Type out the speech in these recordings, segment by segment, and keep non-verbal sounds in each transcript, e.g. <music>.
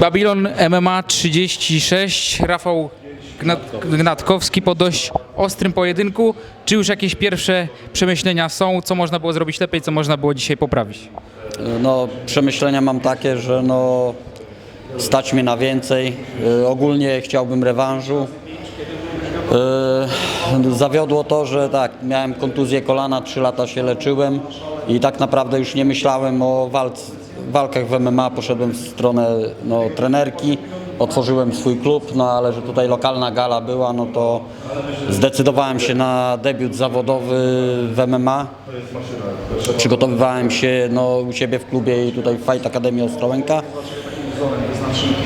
Babilon MMA 36, Rafał Gnat- Gnatkowski po dość ostrym pojedynku. Czy już jakieś pierwsze przemyślenia są, co można było zrobić lepiej, co można było dzisiaj poprawić? No, przemyślenia mam takie, że no, stać mnie na więcej. Y, ogólnie chciałbym rewanżu. Y, zawiodło to, że tak, miałem kontuzję kolana, 3 lata się leczyłem i tak naprawdę już nie myślałem o walc, walkach w MMA. Poszedłem w stronę no, trenerki, otworzyłem swój klub, no ale że tutaj lokalna gala była, no to zdecydowałem się na debiut zawodowy w MMA. Przygotowywałem się no, u siebie w klubie i tutaj w Fight Academy Ostrołęka.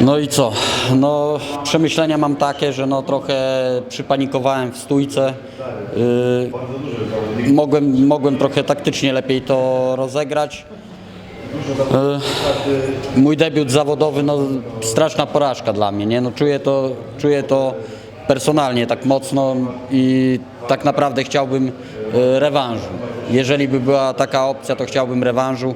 No i co? No, przemyślenia mam takie, że no, trochę przypanikowałem w stójce. Yy, mogłem, mogłem trochę taktycznie lepiej to rozegrać. Yy, mój debiut zawodowy, no, straszna porażka dla mnie. Nie? No, czuję, to, czuję to personalnie tak mocno i tak naprawdę chciałbym yy, rewanżu. Jeżeli by była taka opcja, to chciałbym rewanżu.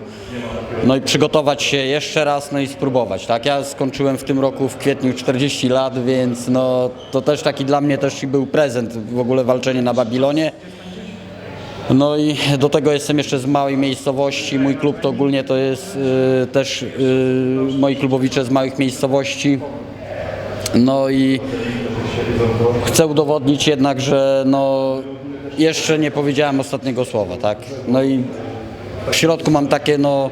No i przygotować się jeszcze raz, no i spróbować, tak? Ja skończyłem w tym roku w kwietniu 40 lat, więc no to też taki dla mnie też i był prezent w ogóle walczenie na Babilonie. No i do tego jestem jeszcze z małej miejscowości. Mój klub to ogólnie to jest y, też y, moi klubowicze z małych miejscowości. No i chcę udowodnić jednak, że no jeszcze nie powiedziałem ostatniego słowa, tak? No i w środku mam takie no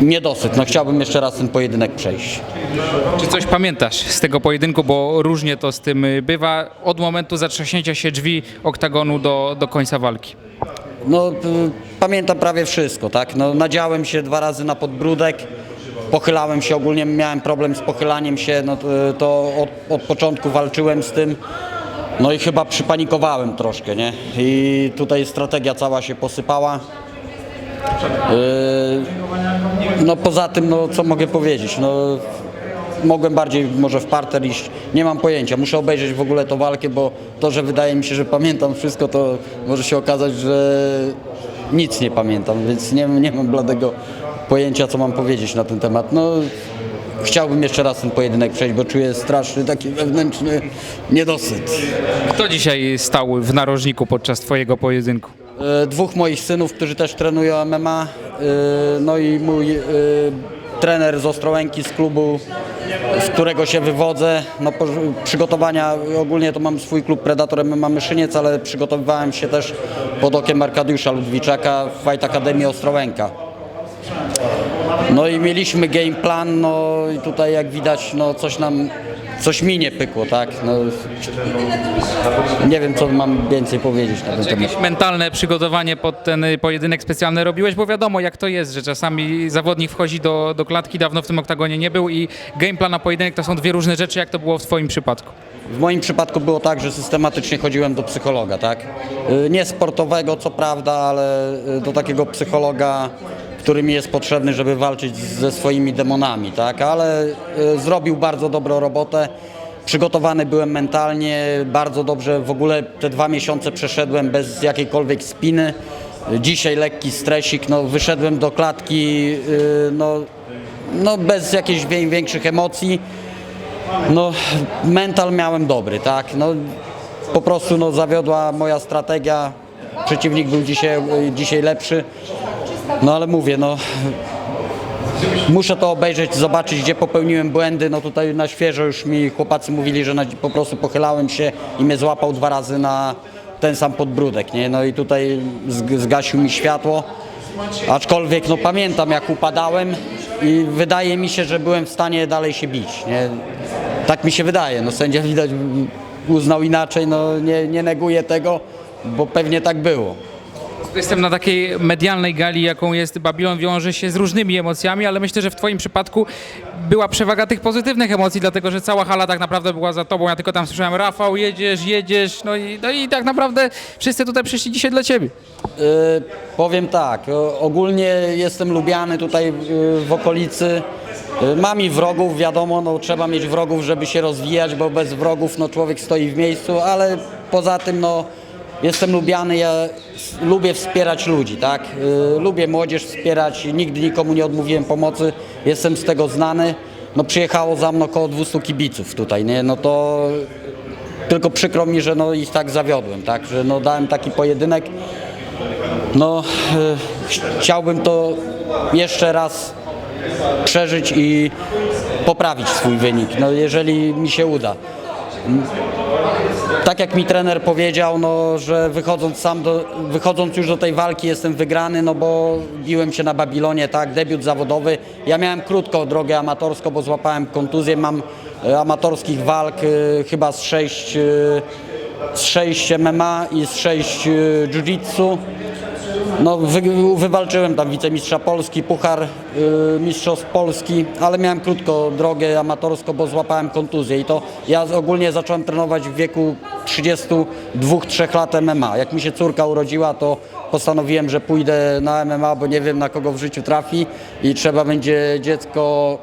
niedosyt. No chciałbym jeszcze raz ten pojedynek przejść. Czy coś pamiętasz z tego pojedynku, bo różnie to z tym bywa, od momentu zatrzaśnięcia się drzwi oktagonu do, do końca walki? No, pamiętam prawie wszystko, tak? No, nadziałem się dwa razy na podbródek, pochylałem się, ogólnie miałem problem z pochylaniem się, no, to, to od, od początku walczyłem z tym. No i chyba przypanikowałem troszkę, nie? I tutaj strategia cała się posypała. Yy, no poza tym, no co mogę powiedzieć, no mogłem bardziej może w parter iść, nie mam pojęcia, muszę obejrzeć w ogóle tą walkę, bo to, że wydaje mi się, że pamiętam wszystko, to może się okazać, że nic nie pamiętam, więc nie, nie mam bladego pojęcia, co mam powiedzieć na ten temat. No chciałbym jeszcze raz ten pojedynek przejść, bo czuję straszny taki wewnętrzny niedosyt. Kto dzisiaj stał w narożniku podczas twojego pojedynku? E, dwóch moich synów, którzy też trenują MMA, e, no i mój e, trener z Ostrołęki, z klubu, z którego się wywodzę. No, przygotowania, ogólnie to mam swój klub Predator MMA Myszyniec, ale przygotowywałem się też pod okiem Arkadiusza Ludwiczaka w Fight Academy Ostrołęka. No i mieliśmy game plan, no i tutaj jak widać, no coś nam, coś mi nie pykło, tak? No, nie wiem, co mam więcej powiedzieć na ten temat. jakieś mentalne przygotowanie pod ten pojedynek specjalny robiłeś? Bo wiadomo jak to jest, że czasami zawodnik wchodzi do, do klatki, dawno w tym oktagonie nie był i game plan na pojedynek to są dwie różne rzeczy, jak to było w twoim przypadku? W moim przypadku było tak, że systematycznie chodziłem do psychologa, tak? Y, Nie sportowego, co prawda, ale y, do takiego psychologa, który mi jest potrzebny, żeby walczyć ze swoimi demonami, tak? Ale y, zrobił bardzo dobrą robotę. Przygotowany byłem mentalnie, bardzo dobrze. W ogóle te dwa miesiące przeszedłem bez jakiejkolwiek spiny. Dzisiaj lekki stresik, no wyszedłem do klatki, y, no, no bez jakichś wię- większych emocji. No, mental miałem dobry, tak. No, po prostu no, zawiodła moja strategia. Przeciwnik był dzisiaj, dzisiaj lepszy. No ale mówię, no. Muszę to obejrzeć, zobaczyć, gdzie popełniłem błędy. No tutaj na świeżo już mi chłopacy mówili, że na, po prostu pochylałem się i mnie złapał dwa razy na ten sam podbródek, nie? No i tutaj zg- zgasił mi światło. Aczkolwiek no pamiętam jak upadałem i wydaje mi się, że byłem w stanie dalej się bić. Nie? Tak mi się wydaje. No sędzia widać uznał inaczej, no nie, nie neguję tego, bo pewnie tak było. Jestem na takiej medialnej gali, jaką jest Babilon, wiąże się z różnymi emocjami, ale myślę, że w Twoim przypadku była przewaga tych pozytywnych emocji, dlatego że cała hala tak naprawdę była za Tobą. Ja tylko tam słyszałem, Rafał, jedziesz, jedziesz, no i, no i tak naprawdę wszyscy tutaj przyszli dzisiaj dla Ciebie. Yy, powiem tak, ogólnie jestem lubiany tutaj yy, w okolicy. Yy, mam i wrogów, wiadomo, no, trzeba mieć wrogów, żeby się rozwijać, bo bez wrogów no, człowiek stoi w miejscu, ale poza tym no, jestem lubiany, ja lubię wspierać ludzi, tak? Yy, lubię młodzież wspierać, nigdy nikomu nie odmówiłem pomocy, jestem z tego znany. no przyjechało za mną około 200 kibiców tutaj, nie? No to tylko przykro mi, że no ich tak zawiodłem, tak? Że no dałem taki pojedynek. No ch- chciałbym to jeszcze raz przeżyć i poprawić swój wynik, no jeżeli mi się uda. Tak jak mi trener powiedział, no, że wychodząc sam do, wychodząc już do tej walki jestem wygrany, no bo biłem się na Babilonie, tak, debiut zawodowy. Ja miałem krótką drogę amatorską, bo złapałem kontuzję, mam e, amatorskich walk e, chyba z sześć, e, z sześć MMA i z sześć e, jiu-jitsu. No, wy, wywalczyłem tam wicemistrza Polski, puchar y, mistrzostw Polski, ale miałem krótką drogę amatorską, bo złapałem kontuzję i to ja ogólnie zacząłem trenować w wieku 32-3 lat MMA. Jak mi się córka urodziła, to postanowiłem, że pójdę na MMA, bo nie wiem na kogo w życiu trafi i trzeba będzie dziecko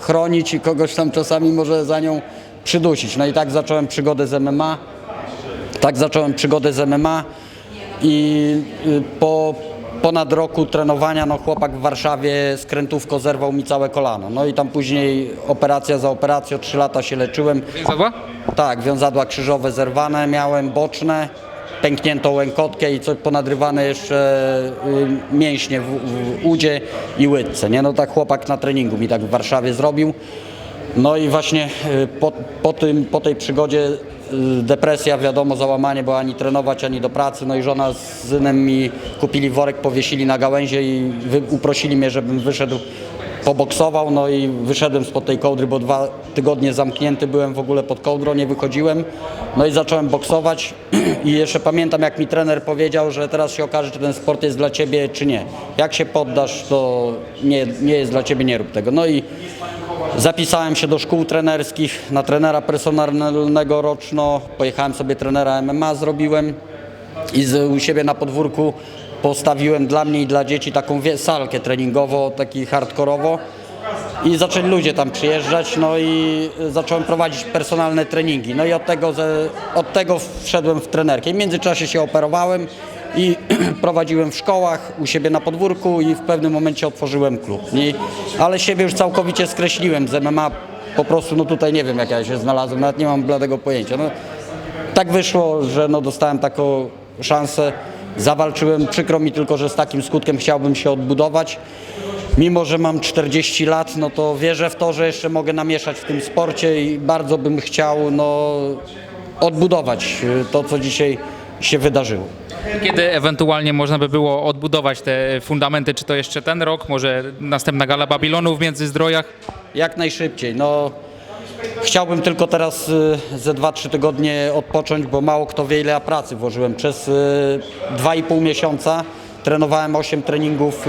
chronić i kogoś tam czasami może za nią przydusić. No i tak zacząłem przygodę z MMA. Tak zacząłem przygodę z MMA i y, po ponad roku trenowania no chłopak w Warszawie skrętówko zerwał mi całe kolano. No i tam później operacja za operacją, trzy lata się leczyłem. Zadła? Tak, wiązadła krzyżowe zerwane, miałem boczne, pękniętą łękotkę i co ponadrywane jeszcze y, mięśnie w, w udzie i łydce. Nie? No tak chłopak na treningu mi tak w Warszawie zrobił. No i właśnie y, po, po, tym, po tej przygodzie depresja, wiadomo, załamanie, bo ani trenować, ani do pracy. No i żona z synem mi kupili worek, powiesili na gałęzie i uprosili mnie, żebym wyszedł poboksował, no i wyszedłem spod tej kołdry, bo dwa tygodnie zamknięty byłem w ogóle pod kołdrą, nie wychodziłem. No i zacząłem boksować <clears throat> i jeszcze pamiętam, jak mi trener powiedział, że teraz się okaże, czy ten sport jest dla ciebie, czy nie. Jak się poddasz, to nie, nie jest dla ciebie, nie rób tego. No i Zapisałem się do szkół trenerskich na trenera personalnego roczno. Pojechałem sobie trenera MMA, zrobiłem i z, u siebie na podwórku postawiłem dla mnie i dla dzieci taką salkę treningową, taki hardkorowo. I zaczęli ludzie tam przyjeżdżać, no i zacząłem prowadzić personalne treningi. No i od tego, ze, od tego wszedłem w trenerkę. I w międzyczasie się operowałem i <clears throat> prowadziłem w szkołach, u siebie na podwórku i w pewnym momencie otworzyłem klub. I, ale siebie już całkowicie skreśliłem z MMA. Po prostu, no tutaj nie wiem jak ja się znalazłem, nawet nie mam bladego pojęcia. No, tak wyszło, że no dostałem taką szansę, zawalczyłem. Przykro mi tylko, że z takim skutkiem chciałbym się odbudować. Mimo, że mam 40 lat, no to wierzę w to, że jeszcze mogę namieszać w tym sporcie i bardzo bym chciał no, odbudować y, to, co dzisiaj się wydarzyło. Kiedy ewentualnie można by było odbudować te fundamenty? Czy to jeszcze ten rok? Może następna gala Babilonu w Międzyzdrojach? Jak najszybciej. No, chciałbym tylko teraz y, ze 2-3 tygodnie odpocząć, bo mało kto wie ile ja pracy włożyłem. Przez y, 2,5 miesiąca trenowałem 8 treningów,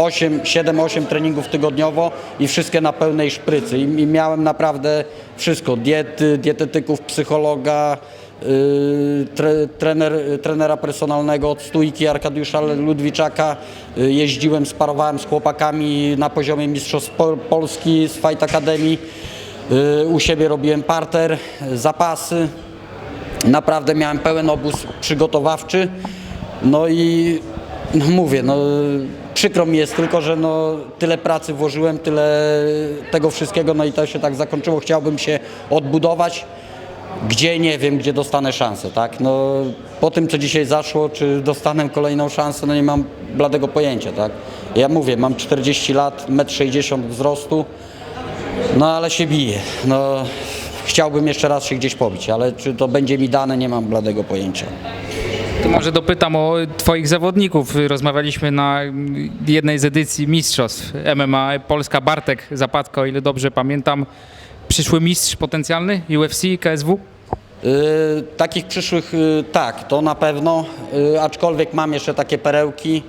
y, 8, 7-8 treningów tygodniowo i wszystkie na pełnej szprycy. I, I miałem naprawdę wszystko. Diety, dietetyków, psychologa, y, tre, trener, trenera personalnego od stójki Arkadiusza Ludwiczaka. Y, Jeździłem, sparowałem z chłopakami na poziomie Mistrzostw Pol- Polski z Fight Academy. Y, U siebie robiłem parter, zapasy. Naprawdę miałem pełen obóz przygotowawczy. No i no mówię, no przykro mi jest tylko, że no tyle pracy włożyłem, tyle tego wszystkiego, no i to się tak zakończyło. Chciałbym się odbudować. Gdzie nie wiem, gdzie dostanę szansę, tak? No po tym, co dzisiaj zaszło, czy dostanę kolejną szansę, no nie mam bladego pojęcia, tak? Ja mówię, mam 40 lat, 1,60 m wzrostu, no ale się bije. No chciałbym jeszcze raz się gdzieś pobić, ale czy to będzie mi dane, nie mam bladego pojęcia. To może dopytam o Twoich zawodników. Rozmawialiśmy na jednej z edycji mistrzostw MMA. Polska Bartek Zapadko, o ile dobrze pamiętam. Przyszły mistrz potencjalny UFC, KSW? Y, takich przyszłych y, tak, to na pewno, y, aczkolwiek mam jeszcze takie perełki.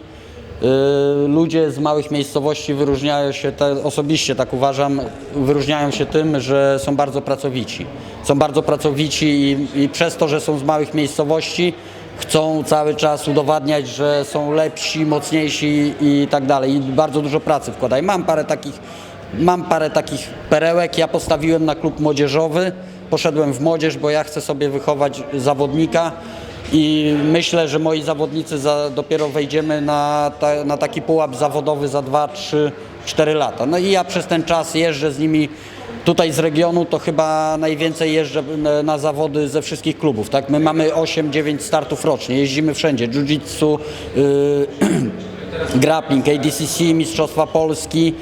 Y, ludzie z małych miejscowości wyróżniają się, te, osobiście tak uważam, wyróżniają się tym, że są bardzo pracowici. Są bardzo pracowici i, i przez to, że są z małych miejscowości, chcą cały czas udowadniać, że są lepsi, mocniejsi i tak dalej. I bardzo dużo pracy wkładają. Mam parę takich, mam parę takich perełek. Ja postawiłem na klub młodzieżowy, poszedłem w młodzież, bo ja chcę sobie wychować zawodnika i myślę, że moi zawodnicy za, dopiero wejdziemy na, ta, na taki pułap zawodowy za 2, 3, 4 lata. No i ja przez ten czas jeżdżę z nimi tutaj z regionu, to chyba najwięcej jeżdżę na- na zawody ze wszystkich klubów. Tak? My mamy 8-9 startów rocznie, jeździmy wszędzie. Jiu-jitsu, yy, grappling, ADCC, Mistrzostwa Polski, yy,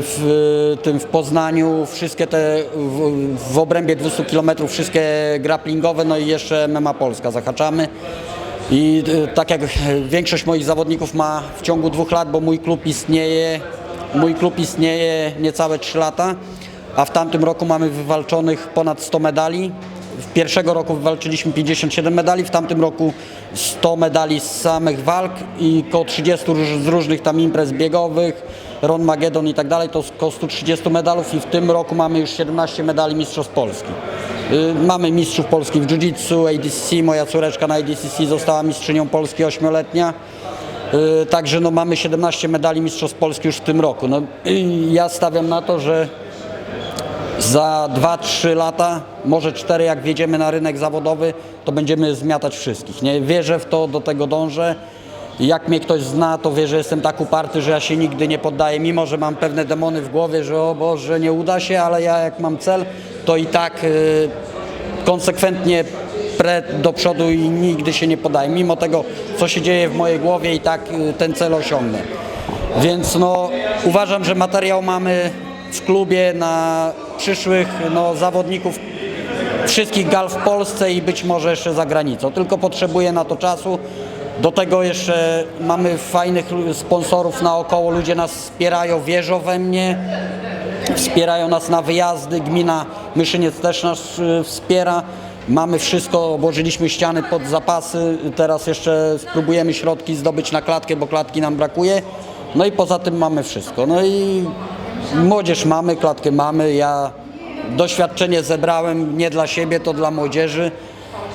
w tym w Poznaniu, wszystkie te w, w obrębie 200 km, wszystkie grapplingowe, no i jeszcze MMA Polska zahaczamy. I y, tak jak większość moich zawodników ma w ciągu dwóch lat, bo mój klub istnieje, mój klub istnieje niecałe 3 lata, a w tamtym roku mamy wywalczonych ponad 100 medali. W pierwszego roku wywalczyliśmy 57 medali, w tamtym roku 100 medali z samych walk i około 30 róż, z różnych tam imprez biegowych, Ron Magedon i tak dalej, to około 130 medalów i w tym roku mamy już 17 medali Mistrzostw Polski. Y, Mamy mistrzów Polski w Jiu-Jitsu, ADCC, moja córeczka na ADCC została mistrzynią Polski ośmioletnia. Y, Także no, mamy 17 medali Mistrzostw Polski już w tym roku. No, i ja stawiam na to, że za 2-3 lata, może 4 jak wjedziemy na rynek zawodowy, to będziemy zmiatać wszystkich. Nie wierzę w to, do tego dążę. Jak mnie ktoś zna, to wie, że jestem tak uparty, że ja się nigdy nie poddaję, mimo że mam pewne demony w głowie, że o Boże, nie uda się, ale ja jak mam cel, to i tak y, konsekwentnie prę do przodu i nigdy się nie podaję. Mimo tego, co się dzieje w mojej głowie i tak y, ten cel osiągnę. Więc no, uważam, że materiał mamy w klubie na przyszłych no, zawodników wszystkich gal w Polsce i być może jeszcze za granicą. Tylko potrzebuję na to czasu. Do tego jeszcze mamy fajnych sponsorów naokoło, ludzie nas wspierają, wierzą we mnie, wspierają nas na wyjazdy, gmina Myszyniec też nas y, wspiera. Mamy wszystko, obłożyliśmy ściany pod zapasy, teraz jeszcze spróbujemy środki zdobyć na klatkę, bo klatki nam brakuje. No i poza tym mamy wszystko. No i młodzież mamy, klatkę mamy, ja doświadczenie zebrałem nie dla siebie, to dla młodzieży.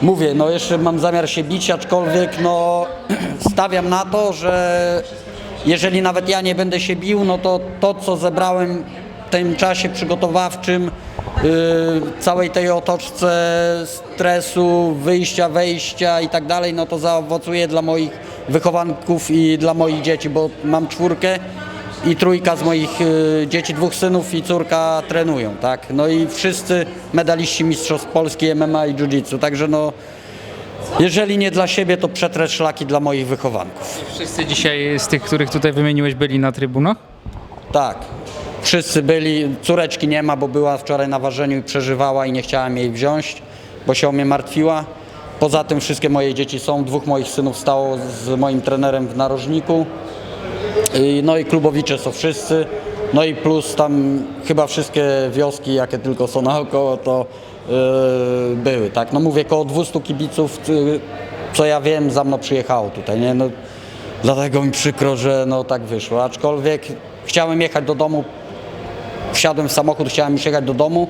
Mówię, no jeszcze mam zamiar się bić, aczkolwiek no <clears throat> stawiam na to, że jeżeli nawet ja nie będę się bił, no to to, co zebrałem w tym czasie przygotowawczym, yy, całej tej otoczce stresu, wyjścia, wejścia i tak dalej, no to zaowocuje dla moich wychowanków i dla moich dzieci, bo mam czwórkę i trójka z moich y, dzieci, dwóch synów i córka trenują, tak? No i wszyscy medaliści Mistrzostw Polski MMA i Jiu-Jitsu, także no jeżeli nie dla siebie, to przetrę szlaki dla moich wychowanków. Wszyscy dzisiaj z tych, których tutaj wymieniłeś, byli na trybunach? Tak, wszyscy byli, córeczki nie ma, bo była wczoraj na ważeniu i przeżywała i nie chciałem jej wziąć, bo się o mnie martwiła. Poza tym wszystkie moje dzieci są, dwóch moich synów stało z moim trenerem w narożniku. No i klubowicze są wszyscy. No i plus tam chyba wszystkie wioski, jakie tylko są naokoło, to yy, były, tak. No mówię, około 200 kibiców, co ja wiem, za mną przyjechało tutaj, nie? No, dlatego mi przykro, że no tak wyszło. Aczkolwiek chciałem jechać do domu, wsiadłem w samochód, chciałem już jechać do domu.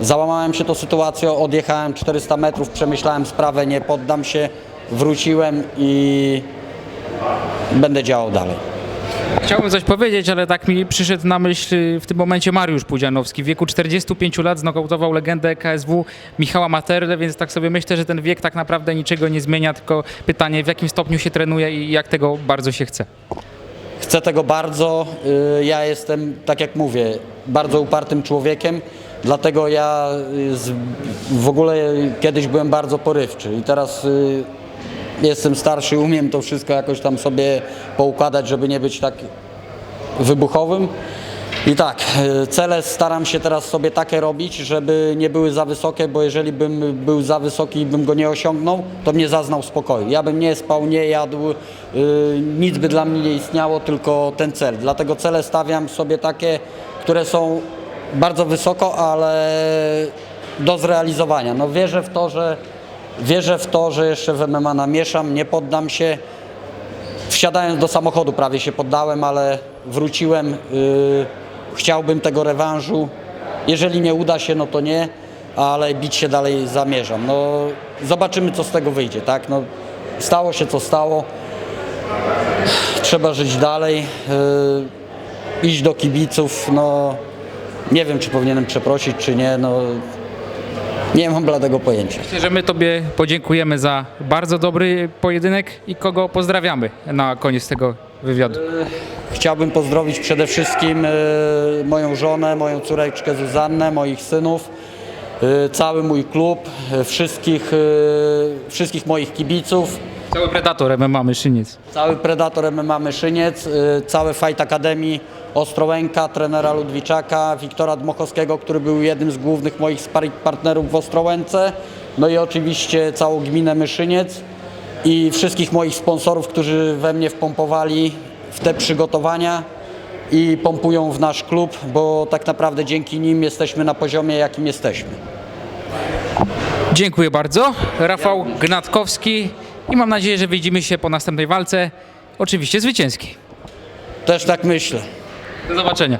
Załamałem się tą sytuacją, odjechałem 400 metrów, przemyślałem sprawę, nie poddam się, wróciłem i będę działał dalej. Chciałbym coś powiedzieć, ale tak mi przyszedł na myśl y, w tym momencie Mariusz Pudzianowski. W wieku 45 lat znokautował legendę KSW Michała Materle, więc tak sobie myślę, że ten wiek tak naprawdę niczego nie zmienia, tylko pytanie w jakim stopniu się trenuje i jak tego bardzo się chce. Chcę tego bardzo. y, Ja jestem, tak jak mówię, bardzo upartym człowiekiem, dlatego ja y, w ogóle kiedyś byłem bardzo porywczy i teraz jestem starszy, umiem to wszystko jakoś tam sobie poukładać, żeby nie być tak wybuchowym. I tak, y, cele staram się teraz sobie takie robić, żeby nie były za wysokie, bo jeżeli bym był za wysoki i bym go nie osiągnął, to mnie zaznał spokoju. Ja bym nie spał, nie jadł, y, nic by dla mnie nie istniało, tylko ten cel. Dlatego cele stawiam sobie takie, które są bardzo wysoko, ale do zrealizowania. No wierzę w to, że wierzę w to, że jeszcze w MMA namieszam, nie poddam się. Wsiadając do samochodu prawie się poddałem, ale wróciłem. Yy, chciałbym tego rewanżu. Jeżeli nie uda się, no to nie, ale bić się dalej zamierzam. No, zobaczymy, co z tego wyjdzie, tak? No, stało się, co stało. Trzeba żyć dalej, yy, iść do kibiców. No, nie wiem, czy powinienem przeprosić, czy nie. No, nie mam bladego pojęcia. Myślę, że my Tobie podziękujemy za bardzo dobry pojedynek i kogo pozdrawiamy na koniec tego wywiadu. Chciałbym pozdrowić przede wszystkim e, moją żonę, moją córeczkę Zuzannę, moich synów, e, cały mój klub, e, wszystkich, e, wszystkich moich kibiców, Cały predator MMA Myszyniec. cały Predator MMA Myszyniec, e, całe Fight Academy Ostrołęka, trenera Ludwiczaka, Wiktora Dmochowskiego, który był jednym z głównych moich sparring partnerów w Ostrołęce, no i oczywiście całą gminę Myszyniec i wszystkich moich sponsorów, którzy we mnie wpompowali w te przygotowania i pompują w nasz klub, bo tak naprawdę dzięki nim jesteśmy na poziomie, jakim jesteśmy. Dziękuję bardzo. Rafał Gnatkowski i mam nadzieję, że widzimy się po następnej walce, oczywiście zwycięskiej. Też tak myślę. Do zobaczenia.